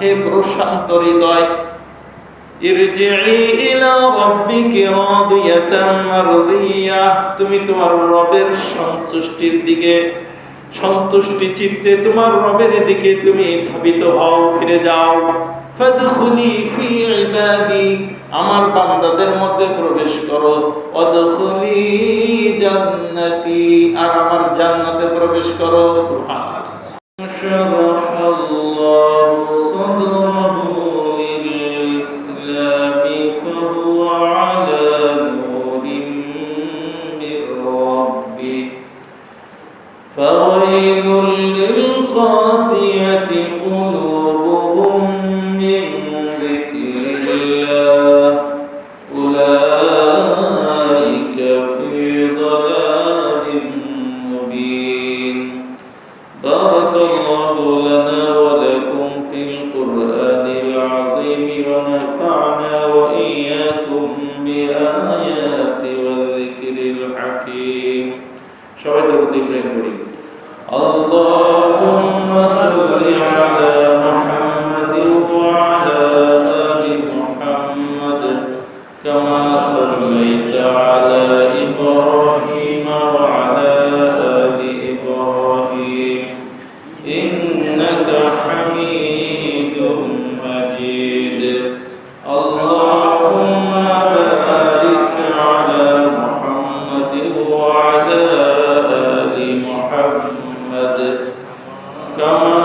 হে প্রশান্ত হৃদয় তুমি তোমার রবের সন্তুষ্টির দিকে, সন্তুষ্টি চিত্তে তোমার রবের দিকে তুমি ধাবিত হও, ফিরে যাও। ফাদখুলি ফি ইবাদি, আমার বান্দাদের মধ্যে প্রবেশ করো। অদখুলি জান্নাতি, আর আমার জান্নাতে প্রবেশ করো। সুবহানাল্লাহ। شرح كما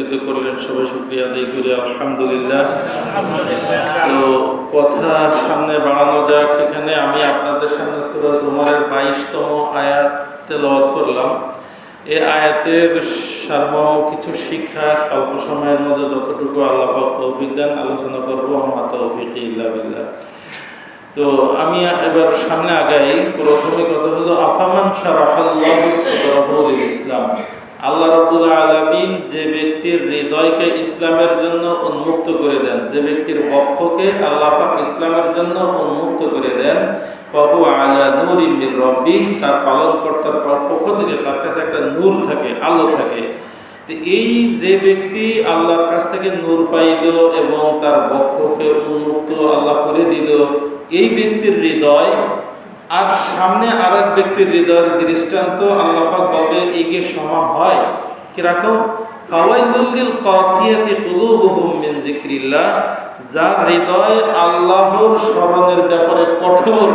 একত্রিত করলেন, সবাই শুকরিয়া আদায় করি, আলহামদুলিল্লাহ। তো কথা সামনে বাড়ানো যাক, এখানে আমি আপনাদের সামনে সূরা জুমারের বাইশতম আয়াত তেলাওয়াত করলাম। এই আয়াতের সার্বম কিছু শিক্ষা স্বল্প সময়ের মধ্যে যতটুকু আল্লাহ দেন, আলোচনা করব, আমার তৌফিক ইল্লা বিল্লাহ। তো আমি এবার সামনে আগাই। প্রথমে কথা হলো, আফামান লিল ইসলাম। আল্লাহ রাব্বুল আলামিন যে ব্যক্তির হৃদয়কে ইসলামের জন্য উন্মুক্ত করে দেন, যে ব্যক্তির বক্ষকে আল্লাহ পাক ইসলামের জন্য উন্মুক্ত করে দেন বাবু আলা নূরিন মির রব্বি তার পালনকর্তার পক্ষ থেকে তার কাছে একটা নূর থাকে, আলো থাকে। এই যে ব্যক্তি আল্লাহর কাছ থেকে নূর পাইল এবং তার বক্ষকে উন্মুক্ত আল্লাহ করে দিল, এই ব্যক্তির হৃদয় আর সামনে আর এক ব্যক্তির হৃদয়ের দৃষ্টান্ত আল্লাহাক বলবে এগিয়ে সমান হয়। কীরকম ফাওয়াইলুল কাসিয়াতি কুলুবুহুম যার হৃদয় আল্লাহর স্মরণের ব্যাপারে কঠোর।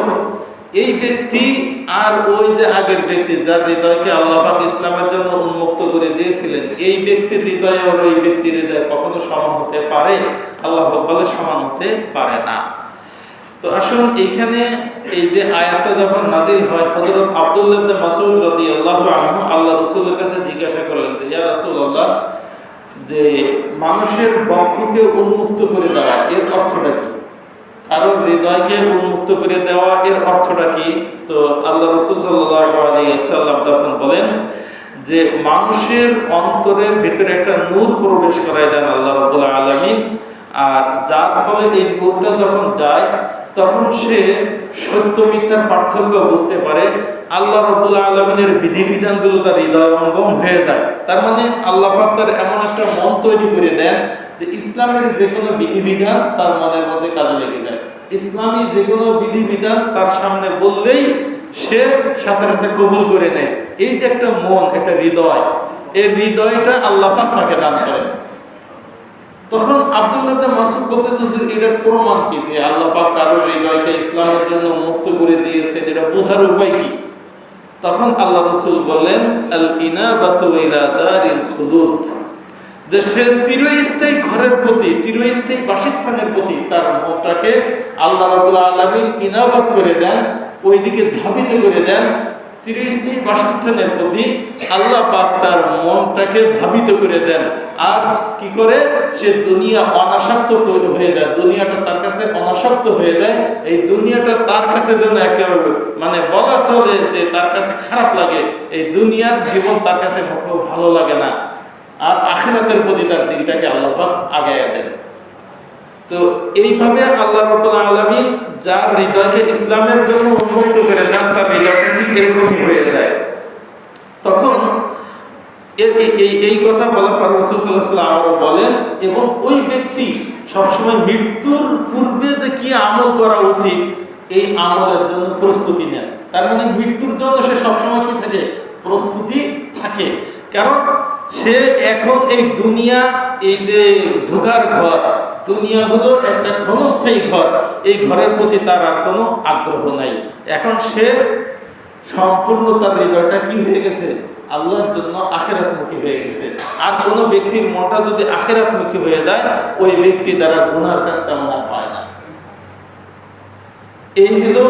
এই ব্যক্তি আর ওই যে আগের ব্যক্তি, যার হৃদয়কে আল্লাহ পাক ইসলামের জন্য উন্মুক্ত করে দিয়েছিলেন, এই ব্যক্তির হৃদয় আর ওই ব্যক্তির হৃদয় কখনো সমান হতে পারে? আল্লাহ বলে সমান হতে পারে না। তো আসুন এইখানে এই যে আয়াতটা যখন নাজির হয়, হযরত আব্দুল্লাহ ইবনে মাসউদ রাদিয়াল্লাহু আনহু আল্লাহ রাসূলের কাছে জিজ্ঞাসা করলেন যে, ইয়া রাসূলুল্লাহ, যে মানুষের বক্ষকে উন্মুক্ত করে দেওয়া, এর অর্থটা কি? কারোর হৃদয়কে উন্মুক্ত করে দেওয়া, এর অর্থটা কি? তো আল্লাহ রসুল সাল্লাম তখন বলেন যে, মানুষের অন্তরের ভিতরে একটা নূর প্রবেশ করায় দেন আল্লাহ রাব্বুল আলামিন। আর যার ফলে এই নূরটা যখন যায় তখন সে সত্য মিথ্যার পার্থক্য বুঝতে পারে। আল্লাহ রব্বুল আলমিনের বিধিবিধানগুলো তার হৃদয়ঙ্গম হয়ে যায়। তার মানে আল্লাহ তার এমন একটা মন তৈরি করে দেন যে ইসলামের যে কোনো বিধিবিধান তার মনের মধ্যে কাজে লেগে যায়। ইসলামী যে কোনো বিধিবিধান তার সামনে বললেই সে সাথে সাথে কবুল করে নেয়। এই যে একটা মন, একটা হৃদয়, এই হৃদয়টা আল্লাহ তাকে দান করেন। তখন আব্দুল্লাহ মাসুদ বলতেছে যে এটার প্রমাণ কি? যে আল্লাহ পাক কারোর হৃদয়কে ইসলামের জন্য মুক্ত করে দিয়েছে এটা বোঝার উপায় কি? তখন আল্লাহ রসুল বললেন, আল ইনাবাতু ইলা দারিল খুলুদ। যে সে চিরস্থায়ী ঘরের প্রতি, চিরস্থায়ী বাসস্থানের প্রতি তার মনটাকে আল্লাহ রাবুল আলমিন ইনাবাত করে দেন, ওইদিকে ধাবিত করে দেন চিরস্থায়ী বাসস্থানের প্রতি আল্লাহ পাক তার মনটাকে করে দেন। আর কি করে? সে দুনিয়া অনাসক্ত হয়ে যায়। দুনিয়াটা তার কাছে অনাসক্ত হয়ে যায়। এই দুনিয়াটা তার কাছে যেন একেবারে মানে বলা চলে যে তার কাছে খারাপ লাগে। এই দুনিয়ার জীবন তার কাছে ভালো লাগে না। আর আখিরাতের প্রতি তার দিলটাকে আল্লাহ পাক আগায় দেন। তো এইভাবে আল্লাহ রব্বুল আলামিন যার হৃদয়কে ইসলামের জন্য উন্মুক্ত করে দেন হৃদয়টা ঠিক এরকমই হয়ে যায়। তখন এই এই কথা বলা পর রসুল সাল্লাহ আরও বলেন, এবং ওই ব্যক্তি সবসময় মৃত্যুর পূর্বে যে কি আমল করা উচিত, এই আমলের জন্য প্রস্তুতি নেন। তার মানে মৃত্যুর জন্য সে সবসময় কি থাকে? প্রস্তুতি থাকে। কারণ সে এখন এই দুনিয়া, এই যে ধোকার ঘর দুনিয়া হলো একটা ক্ষণস্থায়ী ঘর। এই ঘরের প্রতি তার আর কোনো আগ্রহ নাই। এখন সে সম্পূর্ণ তার হৃদয়টা কি হয়ে গেছে? আল্লাহর জন্য আখেরাতমুখী হয়ে গেছে। আর কোনো ব্যক্তির মনটা যদি আখেরাতমুখী হয়ে যায়, ওই ব্যক্তি দ্বারা গুনার কাজ তেমন আর হয় না। এই হলো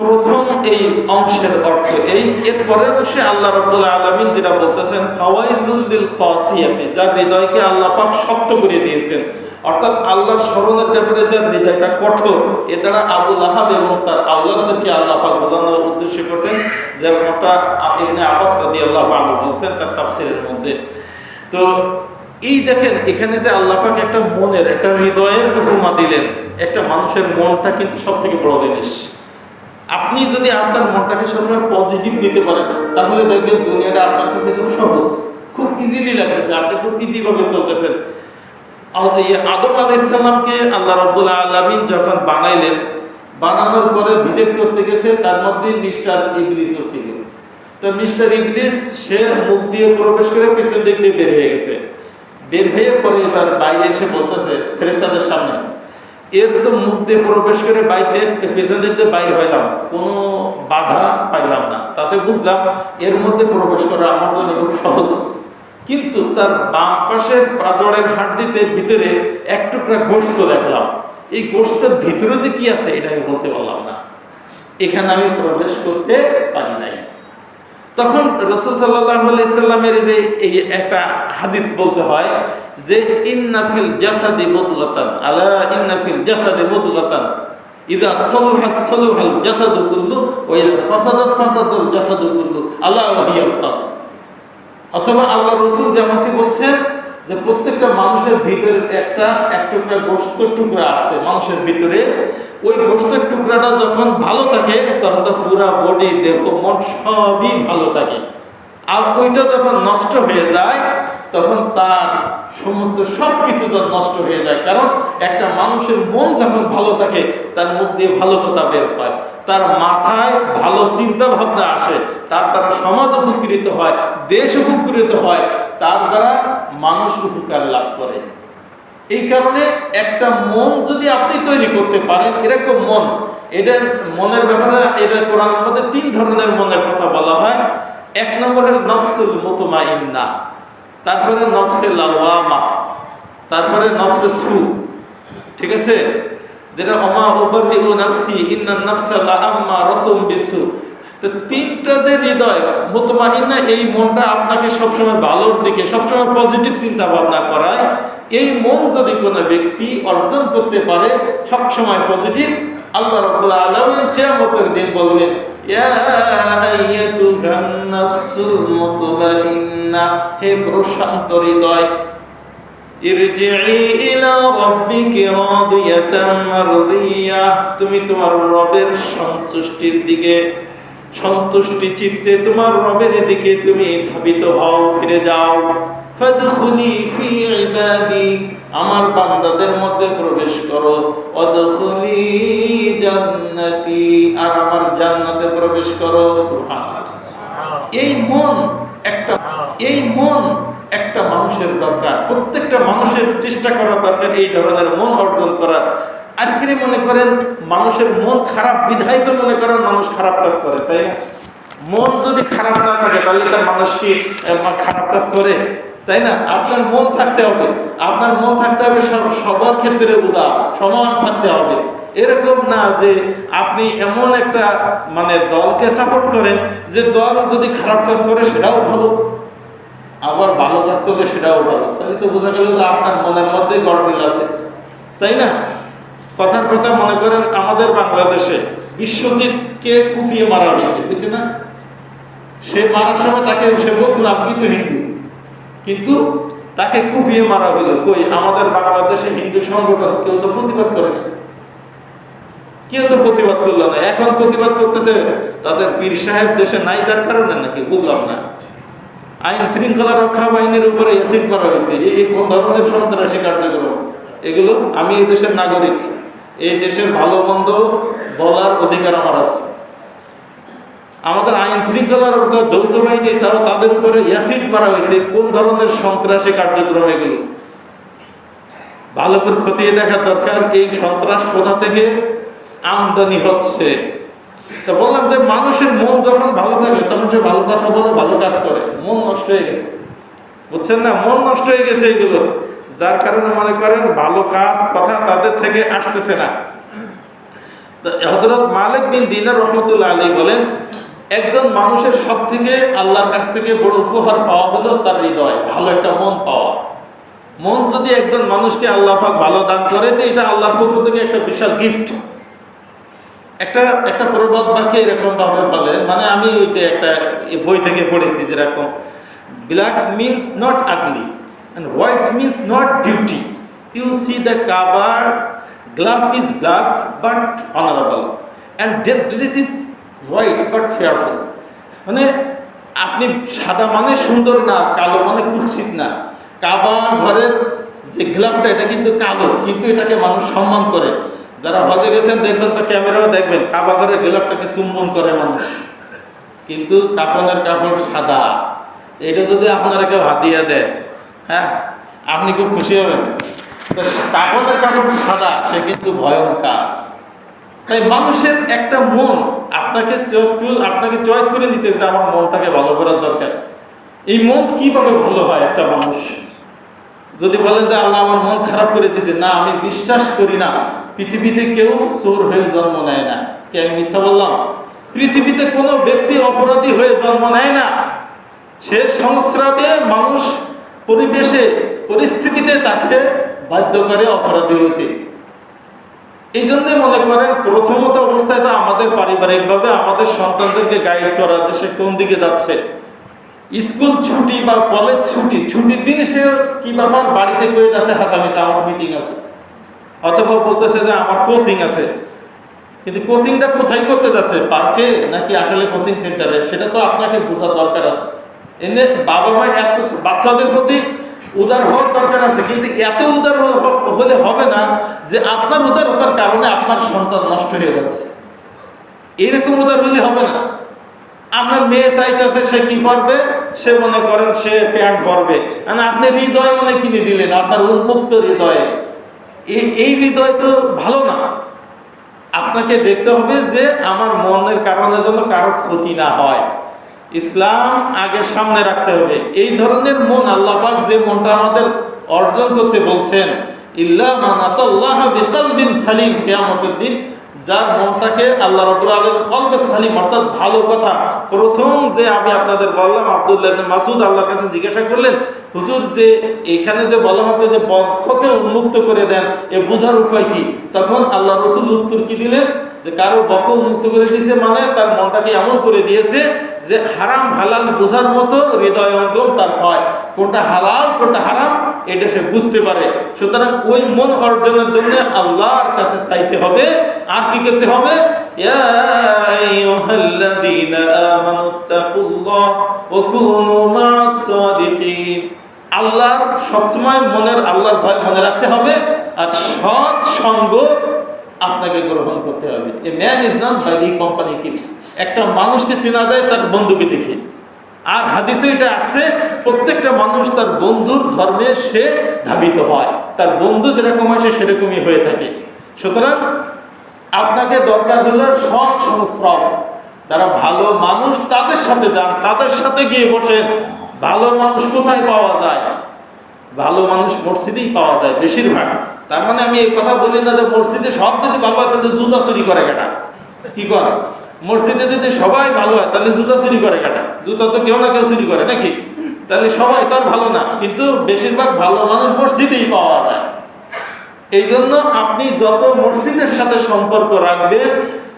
প্রথম এই অংশের অর্থ এই। এর পরের অংশে আল্লাহ রাব্বুল আলামিন যেটা বলতেছেন, ফাওয়াইলুল লিল কাসিয়াতি যার হৃদয়কে আল্লাহ পাক শক্ত করে দিয়েছেন। অর্থাৎ আল্লাহর স্মরণের ব্যাপারে যার হৃদয়টা কঠোর, এ দ্বারা আবুল আহাব এবং তার আল্লাহদেরকে আল্লাহ পাক বোঝানোর উদ্দেশ্য করছেন যেমনটা ইবনে আব্বাস রাদিয়াল্লাহু আনহু বলছেন তার তাফসীরের মধ্যে। তো এই দেখেন, এখানে যে আল্লাহ পাক একটা মনের, একটা হৃদয়ের উপমা দিলেন, একটা মানুষের মনটা কিন্তু সব থেকে বড় জিনিস। আপনি যদি আপনার মনটাকে সবসময় পজিটিভ নিতে পারেন, তাহলে দেখবেন দুনিয়াটা আপনার কাছে খুব সহজ, খুব ইজিলি লাগতেছে আপনি খুব ইজিভাবে চলতেছেন। আদম আলাইসাল্লামকে আল্লাহ রব্বুল আলমিন যখন বানাইলেন, বানানোর পরে ভিজিট করতে গেছে, তার মধ্যে মিস্টার ইবলিসও ছিল তো মিস্টার ইবলিস, সে মুখ দিয়ে প্রবেশ করে পিছন দিক দিয়ে বের হয়ে গেছে। বের হয়ে পরে এবার বাইরে এসে বলতেছে ফেরেস্তাদের সামনে এর তো মুখ দিয়ে প্রবেশ করে বাইতে, পেছন দিয়ে বাইরে হইলাম। কোনো বাধা পাইলাম না। তাতে বুঝলাম এর মধ্যে প্রবেশ করা আমার জন্য খুব সহজ। কিন্তু তার বাম পাশের পাজরের হাড্ডিতে ভিতরে এক টুকরা গোস্ত দেখলাম। এই গোষ্ঠের ভিতরে যে কি আছে, এটা আমি বলতে পারলাম না। এখানে আমি প্রবেশ করতে পারি নাই। তখন রসুল সাল্লামের যে এই একটা হাদিস বলতে হয় যে ইন্নাফিল জাসাদি মুদগাতান, আলা ইন্নাফিল জাসাদি মুদগাতান, ইদা সলুহাত সলুহাল জাসাদু কুল্লু ও ইদা ফাসাদাত ফাসাদুল জাসাদু কুল্লু, আল্লাহ অথবা আল্লাহ রসুল যেমনটি বলছেন যে প্রত্যেকটা মানুষের ভিতরে একটা, এক টুকরা গোস্তের টুকরা আছে, মানুষের ভিতরে। ওই গোস্তের টুকরাটা যখন ভালো থাকে, তখন তো পুরা বডি দেহ, মন সবই ভালো থাকে। আর ওইটা যখন নষ্ট হয়ে যায়, তখন তার সমস্ত সব কিছু তার নষ্ট হয়ে যায়। কারণ একটা মানুষের মন যখন ভালো থাকে, তার মুখ দিয়ে ভালো কথা বের হয়। তার মাথায় ভালো চিন্তা ভাবনা আসে। তার দ্বারা সমাজ উপকৃত হয়, দেশ উপকৃত হয়। তার দ্বারা মানুষ উপকার লাভ করে। এই কারণে একটা মন যদি আপনি তৈরি করতে পারেন, এরকম মন, এটা মনের ব্যাপারে এটা কোরআনের মধ্যে তিন ধরনের মনের কথা বলা হয়। এক নম্বরের নফসুল মুতমাইন্না, তারপরে নফসে লাওয়ামা, তারপরে নফসে সু, ঠিক আছে? যেটা অমা ওবারি ও নাফসি ইন্না নাফসা লা আম্মা রতুম বিসু। তো তিনটা যে হৃদয় মুতমাইন্না এই মনটা আপনাকে সবসময় ভালোর দিকে, সবসময় পজিটিভ চিন্তা ভাবনা করায়। এই মন যদি কোনো ব্যক্তি অর্জন করতে পারে, সবসময় পজিটিভ আল্লাহ রাব্বুল আলামিন কিয়ামতের দিন বলবেন হে প্রশান্ত হৃদয় তুমি তোমার রবের সন্তুষ্টির দিকে সন্তুষ্টি চিত্তে তোমার রবের দিকে তুমি ধাবিত হও, ফিরে যাও। ফাদখুলি ফি ইবাদি, আমার বান্দাদের মধ্যে প্রবেশ করো। অদখুলি জান্নাতি, আর আমার জান্নাতে প্রবেশ করো। এই মন একটা, এই মন একটা মানুষের দরকার। প্রত্যেকটা মানুষের চেষ্টা করা দরকার এই ধরনের মন অর্জন করার। আজকে মনে করেন মানুষের মন খারাপ বিধায় তো মনে করেন মানুষ খারাপ কাজ করে, তাই না? মন যদি খারাপ না থাকে, তাহলে তার মানুষ কি খারাপ কাজ করে? তাই না? আপনার মন থাকতে হবে। আপনার মন থাকতে হবে সবার ক্ষেত্রে উদাস সমান থাকতে হবে। এরকম না যে আপনি এমন একটা মানে দলকে সাপোর্ট করেন যে দল যদি খারাপ কাজ করে, সেটাও ভালো। আবার ভালো কাজ করলে সেটাও ভালো। তাহলে তো বোঝা গেল যে আপনার মনের মধ্যে গড়মিল আছে। তাই না? কথার কথা মনে করেন আমাদের বাংলাদেশে বিশ্বজিৎকে কুপিয়ে মারা হয়েছে বুঝছি না? সে মারার সময় তাকে, সে বলছিল আপনি তো হিন্দু। কিন্তু তাকে কুপিয়ে মারা হলো কই? আমাদের বাংলাদেশে হিন্দু সংগঠন কেউ তো প্রতিবাদ করে না। কেউ তো প্রতিবাদ করল না। এখন প্রতিবাদ করতেছে তাদের পীর সাহেব দেশে নাই, তার কারণে নাকি বুঝলাম না। আইন শৃঙ্খলা রক্ষা বাহিনীর উপরে অ্যাসিড করা হয়েছে। এই কোন ধরনের সন্ত্রাসী কার্যক্রম? এগুলো আমি এই দেশের নাগরিক। এই দেশের ভালো মন্দ বলার অধিকার আমার আছে। আমাদের আইন শৃঙ্খলার যৌথ বাহিনী তাও তাদের উপরে অ্যাসিড মারা হয়েছে। কোন ধরনের সন্ত্রাসী কার্যক্রম এগুলো? ভালো করে খতিয়ে দেখা দরকার। এই সন্ত্রাস কোথা থেকে আমদানি হচ্ছে? তো বললাম যে, মানুষের মন যখন ভালো থাকে তখন সে ভালো কথা বলে, ভালো কাজ করে। মন নষ্ট হয়ে গেছে। বুঝছেন না? মন নষ্ট হয়ে গেছে এগুলো। যার কারণে মনে করেন ভালো কাজ, কথা তাদের থেকে আসতেছে না। হজরত মালিক বিন দিনার রহমতুল্লাহ আলী বলেন, একজন মানুষের সব থেকে আল্লাহর কাছ থেকে বড় উপহার পাওয়া হলো তার হৃদয়, ভালো একটা মন পাওয়া। মন যদি একজন মানুষকে আল্লাহ পাক ভালো দান করে, তো এটা আল্লাহর পক্ষ থেকে একটা বিশাল গিফট একটা একটা প্রবাদ বাক্যে এরকম ভাবে বলে মানে আমি ওইটা একটা বই থেকে পড়েছি যেরকম black means not ugly white means not beauty you see the cover glove is black but honourable and dead dress is white but fearful মানে আপনি সাদা মানে সুন্দর না, কালো মানে কুৎসিত না। কাবা ঘরের যে গ্লাভটা এটা কিন্তু কালো, কিন্তু এটাকে মানুষ সম্মান করে। যারা হজে গেছেন, দেখবেন তো ক্যামেরাও দেখবেন, কাবা ঘরের গ্লাভটাকে চুম্বন করে মানুষ। কিন্তু কাপড়ের কাপড় সাদা। এটা যদি আপনারা কেউ হাতিয়া দেয় হ্যাঁ? আপনি খুব খুশি হবেন। কাপড়ের কাপড় সাদা, সে কিন্তু ভয়ঙ্কর। তাই মানুষের একটা মন আপনাকে আপনাকে চয়েস করে নিতে হবে আমার মনটাকে ভালো করার দরকার। এই মন কীভাবে ভালো হয় একটা মানুষ? যদি বলেন যে আল্লাহ আমার মন খারাপ করে দিয়েছে, না, আমি বিশ্বাস করি না। পৃথিবীতে কেউ চোর হয়ে জন্ম নেয় না। কে আমি মিথ্যা বললাম? পৃথিবীতে কোনো ব্যক্তি অপরাধী হয়ে জন্ম নেয় না। সে সংস্রাবে মানুষ পরিবেশে, পরিস্থিতিতে তাকে বাধ্য করে অপরাধী হইতে এই জন্যে মনে করেন, প্রথমত অবস্থায় তো আমাদের পারিবারিকভাবে আমাদের সন্তানদেরকে গাইড করা যে সে কোন দিকে যাচ্ছে। স্কুল ছুটি বা কলেজ ছুটি, ছুটির দিন সে কি ব্যাপার? বাড়িতে করে যাচ্ছে? হাসামিসা আমার মিটিং আছে। অথবা বলতেছে যে আমার কোচিং আছে। কিন্তু কোচিংটা কোথায় করতে যাচ্ছে? পার্কে নাকি আসলে কোচিং সেন্টারে সেটা তো আপনাকে বোঝার দরকার আছে। এনে বাবা মা এত বাচ্চাদের প্রতি উদার হওয়ার দরকার আছে। কিন্তু এত উদার হলে হবে না যে আপনার উদারতার কারণে আপনার সন্তান নষ্ট হয়ে যাচ্ছে। এরকম উদার হলে হবে না। আপনার মেয়ে চাইতেছে সে কি পরবে? সে মনে করেন সে প্যান্ট পরবে। মানে আপনি হৃদয় মনে কিনে দিলেন, আপনার উন্মুক্ত হৃদয়ে। এই এই হৃদয় তো ভালো না। আপনাকে দেখতে হবে যে আমার মনের কারণে যেন কারও ক্ষতি না হয়। ইসলাম আগে সামনে রাখতে হবে। এই ধরনের মন আল্লাহ পাক যে মনটা আমাদের অর্জন করতে বলছেন সালিম কিয়ামতের দিন যার মনটাকে আল্লাহ রাব্বুল আলামিন কলবে সালিম, অর্থাৎ ভালো কথা। প্রথম যে আমি আপনাদের বললাম, আব্দুল্লাহ মাসুদ আল্লাহর কাছে জিজ্ঞাসা করলেন, হুজুর, যে এখানে যে বলা হচ্ছে যে বক্ষকে উন্মুক্ত করে দেন, এ বোঝার উপায় কি? তখন আল্লাহ রসুল উত্তর কি দিলেন? যে কারও বক্ষ মুক্ত করে দিয়েছে মানে তার মনটাকে এমন করে দিয়েছে যে হারাম হালাল বোঝার মতো হৃদয় অঙ্গম তার হয়। কোনটা হালাল, কোনটা হারাম, এটা সে বুঝতে পারে। সুতরাং ওই মন অর্জনের জন্য আল্লাহর কাছে চাইতে হবে। আর কি করতে হবে? আল্লাহর সবসময় মনের, আল্লাহর ভয় মনে রাখতে হবে। আর সৎ সঙ্গ আপনাকে গ্রহণ করতে হবে। A man is not by the company keeps একটা মানুষকে চেনা যায়, তার বন্ধুকে দেখে। আর হাদিসে এটা আসছে, প্রত্যেকটা মানুষ তার বন্ধুর ধর্মে সে ধাবিত হয়। তার বন্ধু যেরকম হয়, সে সেরকমই হয়ে থাকে। সুতরাং আপনাকে দরকার হলো সৎ সংস্রব। যারা ভালো মানুষ, তাদের সাথে যান, তাদের সাথে গিয়ে বসেন। ভালো মানুষ কোথায় পাওয়া যায়? ভালো মানুষ মসজিদেই পাওয়া যায় বেশিরভাগ। তার মানে আমি এই কথা বলি না যে মসজিদে সব যদি ভালো হয়, তাহলে জুতা চুরি করে কেটা। কি করে? মসজিদে যদি সবাই ভালো হয়, তাহলে জুতা চুরি করে কেটা। জুতা তো কেউ না কেউ চুরি করে, নাকি? তাহলে সবাই তো আর ভালো না, কিন্তু বেশিরভাগ ভালো মানুষ মসজিদেই পাওয়া যায়। এই জন্য আপনি যত মসজিদের সাথে সম্পর্ক রাখবেন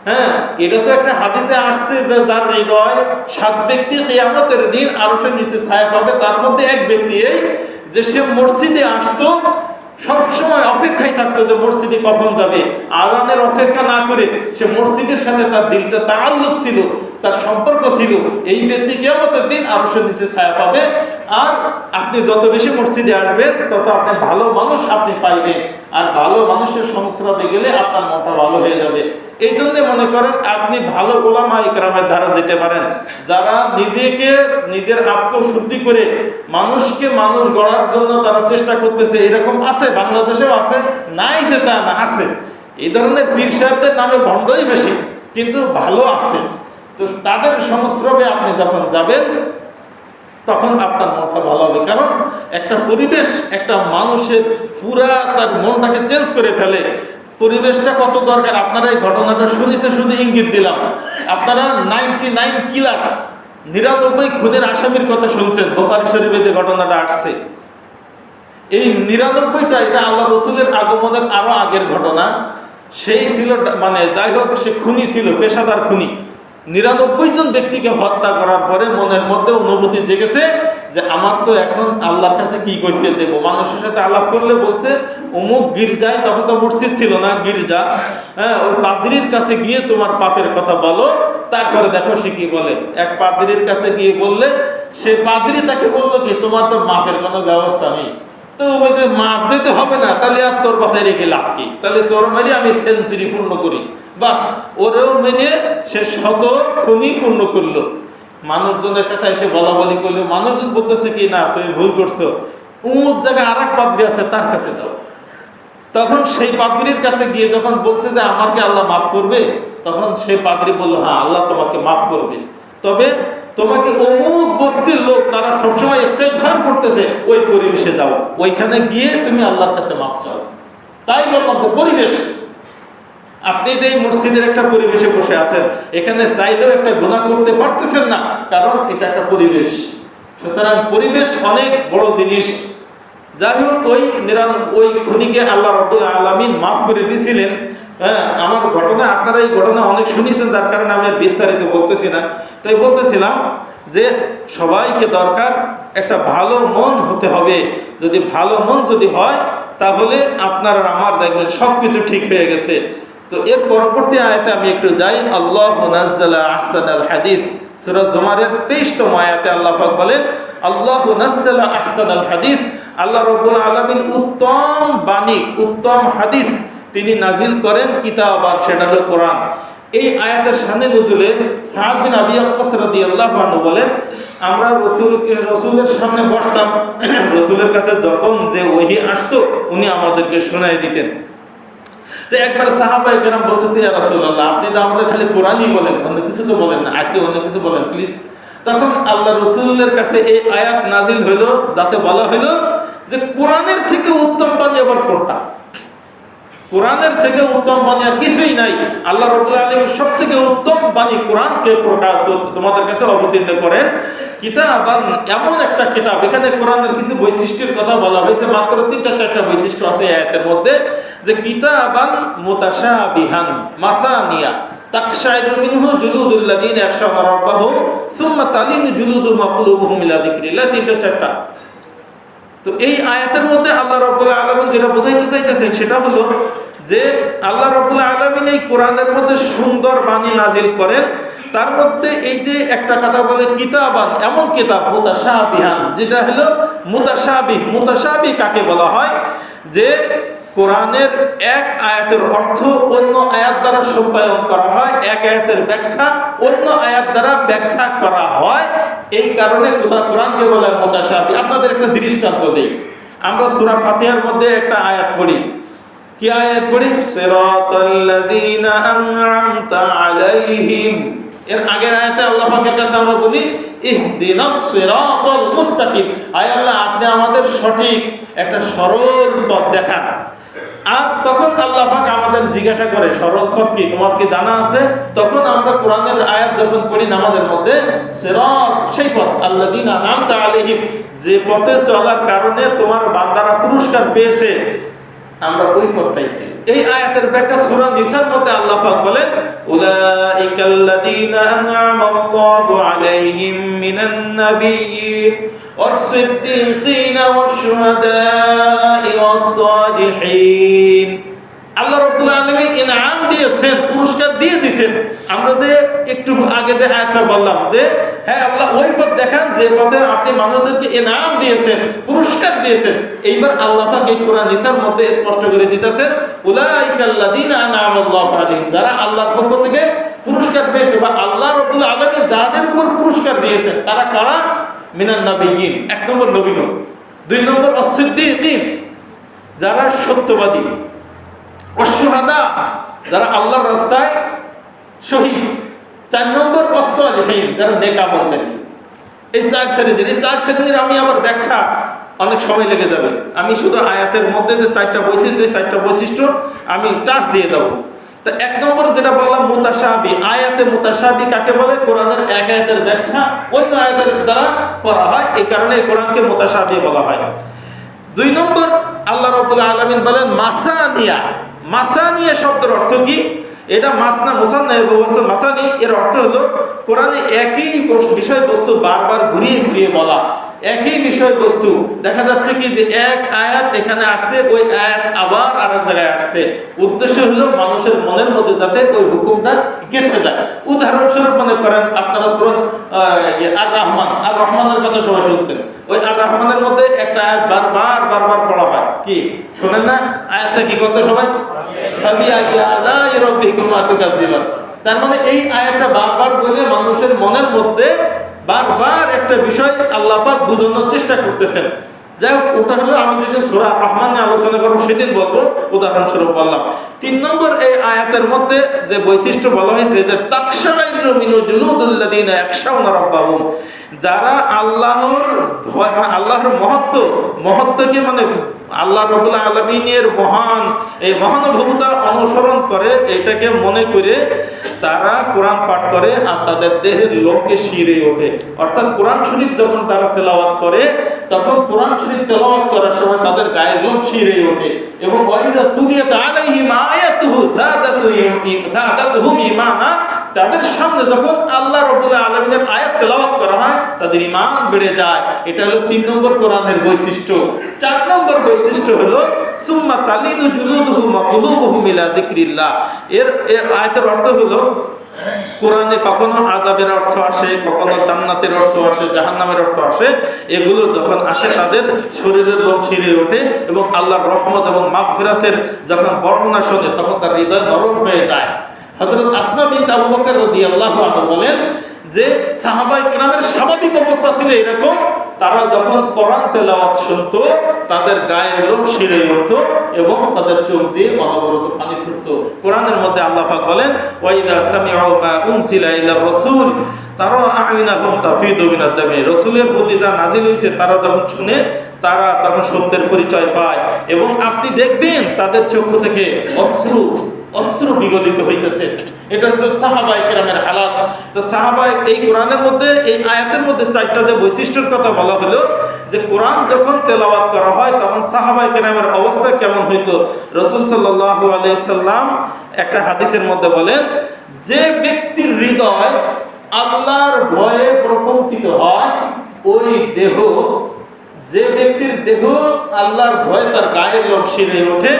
হ্যাঁ এটা তো একটা হাদিসে আসছে যে যার হৃদয় সাত ব্যক্তি কেয়ামতের দিন আরও সে নিচে ছায়া পাবে, তার মধ্যে এক ব্যক্তি এই যে সে মসজিদে আসতো, সবসময় অপেক্ষায় থাকতো যে মসজিদে কখন যাবে। আজানের অপেক্ষা না করে সে মসজিদের সাথে তার দিলটা তাল্লুক ছিল। তার সম্পর্ক ছিল, এই ব্যক্তি কেমতের দিন আরও সে নিচে ছায়া পাবে। আর আপনি যত বেশি মসজিদে আসবেন, তত আপনি ভালো মানুষ আপনি পাইবেন। আর ভালো মানুষের সংস্রবে গেলে আপনার মনটা ভালো হয়ে যাবে। এই জন্য মনে করেন, আপনি ভালো ওলামা ইকরামের দ্বারা যেতে পারেন। যারা নিজেকে, নিজের আত্মশুদ্ধি করে মানুষকে মানুষ গড়ার জন্য তারা চেষ্টা করতেছে, এরকম আছে, বাংলাদেশেও আছে, নাই যে তা না, আছে। এই ধরনের পীর সাহেবদের নামে ভণ্ডই বেশি, কিন্তু ভালো আছে। তো তাদের সংস্রবে আপনি যখন যাবেন, তখন আপনার মনটা ভালো হবে। কারণ একটা পরিবেশ, একটা মানুষের পুরা তার মনটাকে চেঞ্জ করে ফেলে। পরিবেশটা কত দরকার? আপনারা এই ঘটনাটা শুনেছে শুধু ইঙ্গিত দিলাম। আপনারা নাইনটি নাইন কিলার, নিরানব্বই খুনের আসামির কথা শুনছেন, বোখারি শরীফে যে ঘটনাটা আসছে। এই নিরানব্বইটা, এটা আল্লাহ রসুলের আগমনের আরও আগের ঘটনা। সেই ছিল মানে যাই হোক, সে খুনি ছিল, পেশাদার খুনি। নিরানব্বই জন ব্যক্তিকে হত্যা করার পরে মনের মধ্যে অনুভূতি জেগেছে যে আমার তো এখন আল্লাহর কাছে কি করতে দেবো? মানুষের সাথে আলাপ করলে বলছে, অমুক গির্জায় তখন তো মসজিদ ছিল না, গির্জা। হ্যাঁ ওই পাদ্রির কাছে গিয়ে তোমার পাপের কথা বলো। তারপরে দেখো সে কি বলে। এক পাদ্রির কাছে গিয়ে বললে, সে পাদ্রি তাকে বলল কি, তোমার তো মাপের কোনো ব্যবস্থা নেই। তো বলতে মাপ যেতে হবে না, তাহলে আর তোর বাসায় রেখে লাভ কি? তাহলে তোর মেরে আমি সেঞ্চুরি পূর্ণ করি। বাস, ওরেও মেরে সে শত খনি পূর্ণ করল। মানুষজনের কাছে এসে বলা বলি করল, মানুষজন বলতেছে কি, না, তুমি ভুল করছ। উমুক জায়গায় আর এক পাদ্রি আছে তার কাছে যাও। তখন সেই পাদ্রির কাছে গিয়ে যখন বলছে যে আমাকে আল্লাহ মাফ করবে? তখন সেই পাদ্রি বলল হ্যাঁ আল্লাহ তোমাকে মাফ করবে। তবে তোমাকে অমুক বস্তির লোক তারা সবসময় ইস্তেগফার করতেছে, ওই পরিবেশে যাও। ওইখানে গিয়ে তুমি আল্লাহর কাছে মাপ চাও। তাই বললাম তো পরিবেশ। আপনি যে মসজিদের একটা পরিবেশে বসে আছেন, এখানে চাইলেও একটা গুণা করতে পারতেছেন না, কারণ এটা একটা পরিবেশ। সুতরাং পরিবেশ অনেক বড় জিনিস। যাই হোক, ওই নিরান ওই খুনিকে আল্লাহ রব্বুল আলমিন মাফ করে দিয়েছিলেন হ্যাঁ আমার ঘটনা, আপনারা এই ঘটনা অনেক শুনেছেন, যার কারণে আমি বিস্তারিত বলতেছি না। তাই বলতেছিলাম যে সবাইকে দরকার একটা ভালো মন হতে হবে। যদি ভালো মন যদি হয়, তাহলে আপনার আর আমার দেখবেন সব কিছু ঠিক হয়ে গেছে। তো এর পরবর্তী আয়াতে আমি একটু যাই। আল্লাহ নাজ্জালা আহসান আল হাদিস, সূরা জুমারের 23তম আয়াতে আল্লাহ পাক বলেন, আল্লাহ নাজ্জালা আহসান আল হাদিস। আল্লাহ রাব্বুল আলামিন উত্তম বাণী, উত্তম হাদিস তিনি নাজিল করেন কিতাব আর সেটা হলো কোরআন। এই আয়াতের সামনে নজুলে সাহাব বিন আবি আনহু বলেন, আমরা রসুলকে, রসুলের সামনে বসতাম। রসুলের কাছে যখন যে ওহি আসতো, উনি আমাদেরকে শোনাই দিতেন। তো একবার সাহাবাই কেরাম বলতেছে, ইয়া আপনি তো আমাদের খালি কোরআনই বলেন, অন্য কিছু তো বলেন না, আজকে অন্য কিছু বলেন প্লিজ তখন আল্লাহ রসুলের কাছে এই আয়াত নাজিল হইল যাতে বলা হইল যে কোরআনের থেকে উত্তম বাণী আবার কোনটা? কোরআনের থেকে উত্তম বাণী আর কিছুই নাই। আল্লাহ রবুল্লা আলমের সব থেকে উত্তম বাণী কোরআনকে প্রকাশ তোমাদের কাছে অবতীর্ণ করেন। কিতাব এমন একটা কিতাব, এখানে কোরআনের কিছু বৈশিষ্ট্যের কথা বলা হয়েছে, মাত্র তিনটা চারটা বৈশিষ্ট্য আছে আয়াতের মধ্যে, যে কিতাবান মোতাসা বিহান মাসানিয়া যিকরিল্লাহ, তিনটা চারটা। তো এই আয়াতের মধ্যে আল্লাহ রব্বুল্লাহ আলমিন যেটা বোঝাইতে চাইতেছে সেটা হলো যে আল্লাহ রব্বুল্লাহ আলমিন এই কোরআনের মধ্যে সুন্দর বাণী নাজিল করেন। তার মধ্যে এই যে একটা কথা বলে কিতাবান, এমন কিতাব, মুতাশাবিহান, যেটা হলো মুতাশাবি মুতাশাবি কাকে বলা হয়? যে কোরআনের এক আয়াতের অর্থ অন্য আয়াত দ্বারা সত্যায়ন করা হয়, এক আয়াতের ব্যাখ্যা অন্য আয়াত দ্বারা ব্যাখ্যা করা হয়। এই কারণে কোরআন কোরআনকে বলে মোতাসাবি। আপনাদের একটা দৃষ্টান্ত দিই। আমরা সুরা ফাতিহার মধ্যে একটা আয়াত পড়ি। কি আয়াত পড়ি? সিরাতাল্লাযীনা আন'আমতা আলাইহিম। এর আগের আয়াতে আল্লাহ পাকের কাছে আমরা বলি, ইহদিনাস সিরাতাল মুস্তাকিম। আয় আল্লাহ, আপনি আমাদের সঠিক একটা সরল পথ দেখান। আর তখন আল্লাহ পাক আমাদের জিজ্ঞাসা করে, সরল পথ কি? তোমার কি জানা আছে? তখন আমরা কোরআনের আয়াত যখন পড়ি নামাজের মধ্যে, সিরাত, সেই পথ, আল্লাযিনা আনআমতা আলাইহিম, যে পথে চলার কারণে তোমার বান্দারা পুরস্কার পেয়েছে, আমরা ওই পথ পাইছি। এই আয়াতের ব্যাখ্যা সূরা নিসার মধ্যে আল্লাহ পাক বলেন, উলাইকাল্লাযীনা আন'আমা আল্লাহু আলাইহিম মিনান নাবিয়্যিন والصديقين والشهداء والصالحين আল্লাহ রব্বুল আলামিন ইনআম দিয়েছেন পুরস্কার দিয়ে দিয়েছেন আমরা যে একটু আগে যে আয়াতটা বললাম যে হ্যাঁ আল্লাহ ওই পথ দেখান যে পথে আপনি মানুষদেরকে ইনআম দিয়েছেন পুরস্কার দিয়েছেন এইবার আল্লাহ পাক এই সূরা নিসার মধ্যে স্পষ্ট করে দিতেছেন উলাইকাল্লাযীনা আনআমা আল্লাহু আলাইহিম যারা আল্লাহর পক্ষ থেকে পুরস্কার পেয়েছে বা আল্লাহ রব্বুল আলামিন যাদের উপর পুরস্কার দিয়েছেন তারা কারা মিনান নবিয়িন এক নম্বর নবীগণ। দুই নম্বর অসিদ্দিকিন, যারা সত্যবাদী। অসুহাদা যারা আল্লাহর রাস্তায় শহীদ। চার নম্বর অসলিহীন যারা নেকামলকারী এই চার শ্রেণীদের, এই চার শ্রেণির আমি আবার ব্যাখ্যা অনেক সময় লেগে যাবে। আমি শুধু আয়াতের মধ্যে যে চারটা বৈশিষ্ট্য, এই চারটা বৈশিষ্ট্য আমি টাচ দিয়ে যাব। তা এক নম্বর যেটা বললাম মুতাসাবি আয়াতে মুতাসাবি কাকে বলে? কোরআনের এক আয়াতের ব্যাখ্যা অন্য আয়াতের দ্বারা করা হয়। এই কারণে এই কোরআনকে মুতাসাবি বলা হয়। দুই নম্বর, আল্লাহ আলমিন বলেন, মাসানিয়া। মাসানিয়া শব্দের অর্থ কি? এটা মাসনা মুসান্না মাসানি। এর অর্থ হলো, কোরআনে একই বিষয়বস্তু বারবার ঘুরিয়ে ঘুরিয়ে বলা। একই বিষয়বস্তু। দেখা যাচ্ছে কি যে এক আয়াত এখানে আসছে, ওই আয়াত আবার আর এক জায়গায় আসছে। উদ্দেশ্য হলো মানুষের মনের মধ্যে যাতে ওই হুকুমটা গেঁথে যায়। উদাহরণস্বরূপ মনে করেন, আপনারা শুনুন আর রহমান আর রহমানের কথা সবাই শুনছেন। ওই আর রহমানের মধ্যে একটা আয়াত বারবার বারবার পড়া হয়। কি? শোনেন না? আয়াতটা কি করতে সবাই? আইয়া আলাই রাব্বিকুম আতুকাযিবান। তার মানে এই আয়াতটা বারবার বলে মানুষের মনের মধ্যে বারবার একটা বিষয় আল্লাহ পাক বোঝানোর চেষ্টা করতেছেন। যাই হোক, ওটা হলো আমি যদি সুরা রহমান নিয়ে আলোচনা করব, সেদিন বলব, উদাহরণস্বরূপ বললাম। তিন নম্বর এই আয়াতের মধ্যে যে বৈশিষ্ট্য বলা হয়েছে যে তাকশারাইরু মিনু জুলুদুল্লাদিন ইয়াখশাউনা রাব্বাহুম। যারা আল্লাহর মানে আল্লাহর মহত্ব, মহত্বকে মানে আল্লাহ রবুল্লা আলমিনের মহান, এই মহানুভবতা অনুসরণ করে, এটাকে মনে করে তারা কোরআন পাঠ করে আর তাদের দেহের লোককে শিরে ওঠে। অর্থাৎ কোরআন শরীফ যখন তারা তেলাওয়াত করে, তখন কোরআন শরীফ তেলাওয়াত করার সময় তাদের গায়ের লোক শিরে ওঠে। এবং ওয়াইদা তুলিয়াত আলাইহিম আয়াতুহু তাদের সামনে যখন আল্লাহ রবুল্লা আলমিনের আয়াত তেলাওয়াত করা হয়, তাদের ইমান বেড়ে যায়। এটা হলো তিন নম্বর কোরআনের বৈশিষ্ট্য। চার নম্বর বৈশিষ্ট্য হলো, সুম্মা তালিনু জুলুদুহু মাকুলুবুহু মিলা যিকরিল্লাহ। এর এর আয়াতের অর্থ হলো, কোরআনে কখনো আজাবের অর্থ আসে, কখনো জান্নাতের অর্থ আসে, জাহান্নামের অর্থ আসে। এগুলো যখন আসে তাদের শরীরের লোম ছিঁড়ে ওঠে এবং আল্লাহর রহমত এবং মাগফিরাতের যখন বর্ণনা শোনে, তখন তার হৃদয় নরম হয়ে যায়। হযরত আসমা বিনতে আবু বকর রাদিয়াল্লাহু আনহু বলেন যে সাহাবাই কেরামের স্বাভাবিক অবস্থা ছিল এরকম, তারা যখন কোরআন তেলাওয়াত শুনতো, তাদের গায়ের লোম শিরে উঠতো এবং তাদের চোখ দিয়ে অনবরত পানি ছুটতো। কোরআনের মধ্যে আল্লাহ পাক বলেন, ওয়াইদা সামিউ মা উনসিলা ইলার রাসূল, তারা আইনাহুম তাফিদু মিনাদ রাসূলের প্রতি যা নাজিল হয়েছে, তারা যখন শুনে, তারা তখন সত্যের পরিচয় পায়। এবং আপনি দেখবেন তাদের চক্ষু থেকে অশ্রু অস্ত্র বিগলিত হইতেছে। এটা হচ্ছে সাহাবাই কেরামের হালাত। তো সাহাবাই এই কোরআনের মধ্যে, এই আয়াতের মধ্যে চারটা যে বৈশিষ্ট্যের কথা বলা হলো, যে কোরআন যখন তেলাওয়াত করা হয়, তখন সাহাবাই কেরামের অবস্থা কেমন হইতো? রসুল সাল্লাহু আলাই সাল্লাম একটা হাদিসের মধ্যে বলেন, যে ব্যক্তির হৃদয় আল্লাহর ভয়ে প্রকম্পিত হয়, ওই দেহ যে ব্যক্তির দেহ আল্লাহর ভয় তার গায়ের লোম শিরে ওঠে,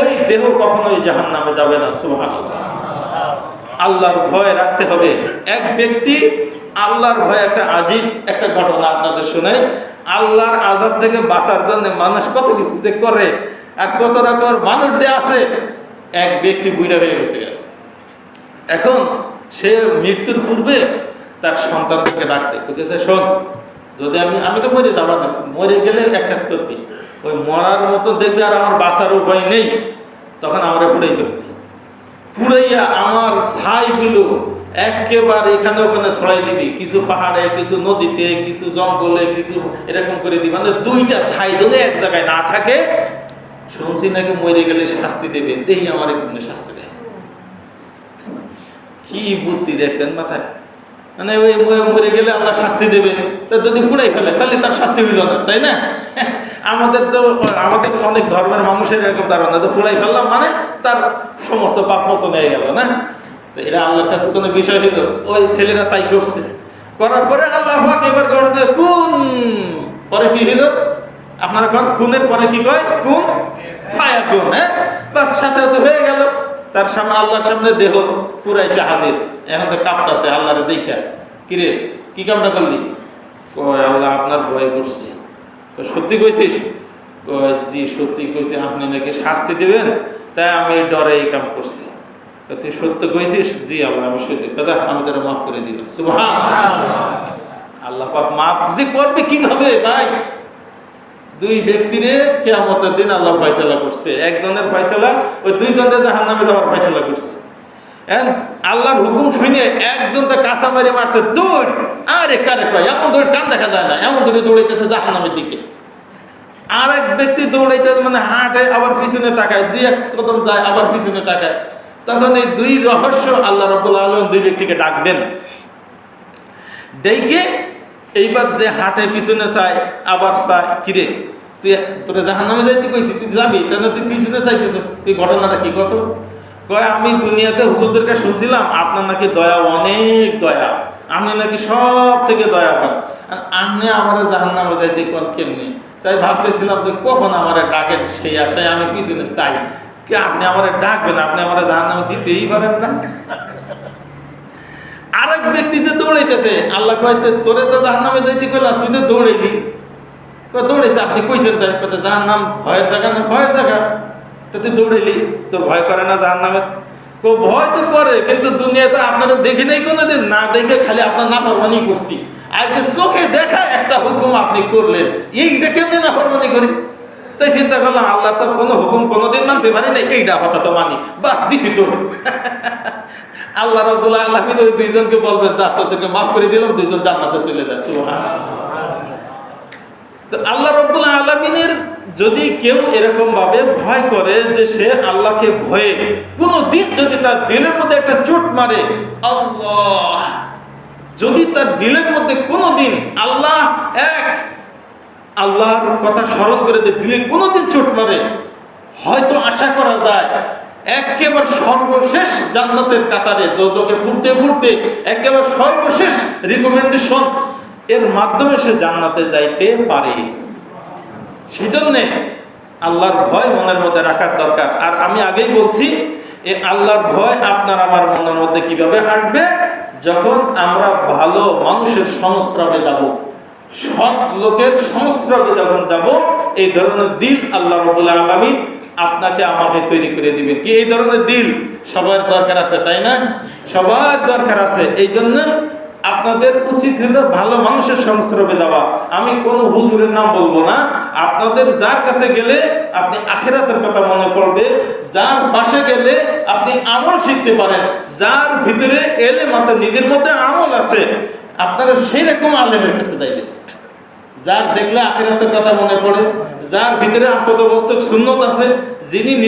ওই দেহ কখনোই জাহান নামে যাবে না সুবহান আল্লাহর ভয় রাখতে হবে। এক ব্যক্তি আল্লাহর ভয় একটা আজীব একটা ঘটনা আপনাদের শোনাই। আল্লাহর আজাব থেকে বাঁচার জন্য মানুষ কত কিছু যে করে আর কত রকম মানুষ যে আছে, এক ব্যক্তি বুড়া হয়ে গেছে। এখন সে মৃত্যুর পূর্বে তার সন্তানকে ডাকছে বুঝেছে শোন যদি আমি আমি তো মরে যাবার না মরে গেলে এক কাজ করবি। ওই মরার মতো দেখবি আর আমার বাঁচার উপায় নেই, তখন আমরা পুড়াই করবি পুড়াইয়া আমার ছাইগুলো একেবারে এখানে ওখানে ছড়াই দিবি। কিছু পাহাড়ে, কিছু নদীতে, কিছু জঙ্গলে, কিছু এরকম করে দিবি। মানে দুইটা ছাই যদি এক জায়গায় না থাকে, শুনছি নাকি মরে গেলে শাস্তি দেবে। দেহি আমার এখানে শাস্তি দেয়। কি বুদ্ধি দেখছেন মাথায়? মানে ওই মরে- গেলে আল্লাহ শাস্তি দেবে। তা যদি ফুড়াই ফেলে তাহলে তার শাস্তি হইল না তাই না? আমাদের তো আমাদের অনেক ধর্মের মানুষের এরকম ধারণা তো ফুড়াই ফেললাম মানে তার সমস্ত পাপ মোচন হয়ে গেল না? তো এটা আল্লাহর কাছে কোনো বিষয় হইল? ওই ছেলেরা তাই করছে। করার পরে আল্লাহ পাক এবার করে দেয়, কোন পরে কি হইল? আপনারা কোন? কোনের পরে কি কয়? কোন ফায়া কোন হ্যাঁ? বাস সাথে হয়ে গেল। তার সামনে আল্লাহর সামনে দেহ পুরাই সে হাজির। এখন তো কাঁপতাছে, আল্লাহরে দেখা কিরে, কি কামটা করলি? কয়, আল্লাহ আপনার ভয় করছি। সত্যি কইছিস? কয়, জি, সত্যি কইছি, আপনি নাকি শাস্তি দেবেন? তাই আমি ডরে এই কাম করছি। তুই সত্য কইছিস? জি, আল্লাহ, আমি সত্যি কথা আমি তোরা মাফ করে সুবহান আল্লাহ পাক মাফ যে করবে কি হবে ভাই? দুই ব্যক্তিরে কেয়ামতের দিন আল্লাহ ফয়সালা করছে। একজনের ফয়সালা, ওই দুইজনের জাহান নামে যাওয়ার ফয়সালা করছে। আল্লাহর হুকুম শুনে একজন তো কাঁচা মারি মারছে, দৌড়! আরে কারে কয়, এমন দৌড় কান দেখা যায় না, এমন দৌড়ে দৌড়াইতেছে জাহান নামের দিকে। আর এক ব্যক্তি দৌড়াইতে মানে হাঁটে, আবার পিছনে তাকায়, দুই এক কদম যায়, আবার পিছনে তাকায়। তখন এই দুই রহস্য আল্লাহ রব্বুল আলম দুই ব্যক্তিকে ডাকবেন। ডেকে এইবার যে হাটে পিছনে চায় আবার চায় কিরে তুই তোরা জাহান নামে যাইতে কইছি, তুই যাবি? তাহলে তুই পিছনে চাইতেছিস? তুই ঘটনাটা কি কত? কয়, আমি দুনিয়াতে হুজুরদেরকে শুনছিলাম, আপনার নাকি দয়া, অনেক দয়া। আপনি নাকি সব থেকে দয়া পান আর আপনি আমার জাহান নামে যাইতে কোন কেমনি? তাই ভাবতেছিলাম যে কখন আমার ডাকেন সেই আশায় আমি পিছনে চাই। আপনি আমার ডাকবেন, আপনি আমার জাহান নামে দিতেই পারেন না। আরেক ব্যক্তি যে দৌড়াইতেছে, আল্লাহ কইতে তোরে তো জাহান নামে যাইতে কইলা তুই তো দৌড়াইলি। কই দৌড়াইছে, আপনি কইছেন তাই? কইতে জাহান নাম ভয়ের জায়গা না, ভয়ের জায়গা। তো, তুই দৌড়াইলি তোর ভয় করে না জাহান নামে কো, ভয় তো করে, কিন্তু দুনিয়াতে আপনারা দেখি নাই কোনোদিন? না দেখে খালি আপনার নাফরমানি করছি। আজকে চোখে দেখা একটা হুকুম আপনি করলেন। এইটা কেমনি নাফরমানি করি? তাই চিন্তা করলাম, আল্লাহ তো কোনো হুকুম কোনোদিন মানতে পারি না এইটা কথা তো মানি। বাস, দিছি তো আল্লাহ রব্বুল আলামিন ওই দুইজনকে বলবেন যা, তোদেরকে মাফ করে দিলাম, দুইজন জান্নাতে চলে যায়। তো আল্লাহ রব্বুল আলমিনের যদি কেউ এরকম ভাবে ভয় করে যে সে আল্লাহকে ভয়ে কোনো দিন যদি তার দিলের মধ্যে একটা চোট মারে, আল্লাহ যদি তার দিলের মধ্যে কোনো দিন আল্লাহ এক, আল্লাহর কথা স্মরণ করে যে দিলে কোনো দিন চোট মারে, হয়তো আশা করা যায় একেবারে সর্বশেষ জান্নাতের কাতারে যোজকে ফুটতে ফুটতে একেবারে সর্বশেষ রিকমেন্ডেশন এর মাধ্যমে সে জান্নাতে যাইতে পারে। সেই জন্যে আল্লাহর ভয় মনের মধ্যে রাখার দরকার। আর আমি আগেই বলছি, এ আল্লাহর ভয় আপনার আমার মনের মধ্যে কীভাবে আসবে? যখন আমরা ভালো মানুষের সংস্রবে যাব, সৎ লোকের সংস্রবে যখন যাব, এই ধরনের দিল আল্লাহ রবুল্লা আলমিন আপনাকে আমাকে তৈরি করে দিবেন। কি এই ধরনের দিল সবার দরকার আছে, তাই না? সবার দরকার আছে। এই জন্য আপনাদের উচিত হলো ভালো মানুষের সংস্রবে যাওয়া। আমি কোনো হুজুরের নাম বলব না। আপনাদের যার কাছে গেলে আপনি আখেরাতের কথা মনে পড়বে। যার পাশে গেলে আপনি আমল শিখতে পারেন। যার ভিতরে এলেম আছে, নিজের মধ্যে আমল আছে, আপনারা সেই রকম আলেমের কাছে যাইবেন। যার দেখলে আখিরাতের কথা মনে পড়ে যার ভিতরে আপদ অবস্থক শূন্যত আছে যিনি